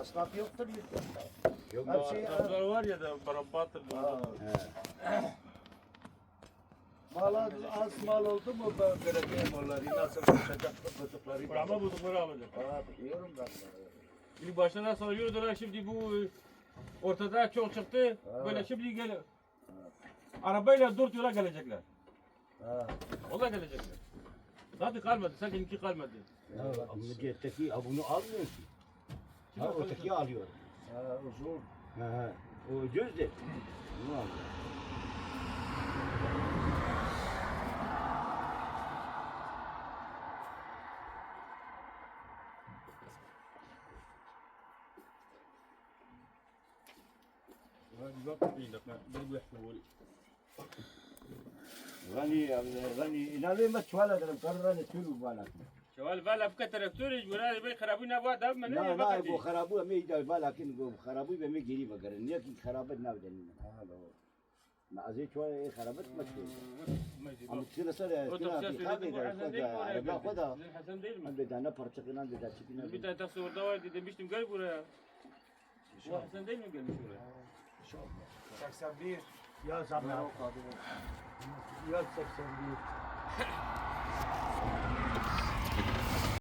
Asnaf yoktur yurtta. Yok Her şey Taraflar var ya da barabattır. Ha. He. Mal az, az mal oldu mu ben belediye malları nasıl konuşacak çocukları. Ama buldukları alacak. Ha biliyorum ben. Bir başına soruyordular şimdi bu e, ortada çok çıktı. Ha. Böyle şimdi gel. Arabayla dört yola gelecekler. Ha. O da gelecekler. Zaten kalmadı. Sanki kalmadı. Ya, Millet'teki ha, bunu almıyor ki. Kim Ha, o öteki alıyor. Ha uzun. He he. O göz de. Bunu alıyor. غني غني انا ليه ما تولد مقرر تشيلوا بالك شوال بالا بك تراكتور جورا بي خرابونا بوا داب من لا لا بو خرابو امي دا بالا كن بو خرابو بمي جيري بغرن يكي خرابت ناو دلنا هالو ما ازي شو اي خرابت مشكلة عم تصير صار كنا خابي دا خدا خدا الحسن ديل ما بدا انا برتقينا بدا تشكينا بدا تصور دواء دي مش تمقل ولا شو حسن ديل مقل شو شو 91 يا زعما يا 91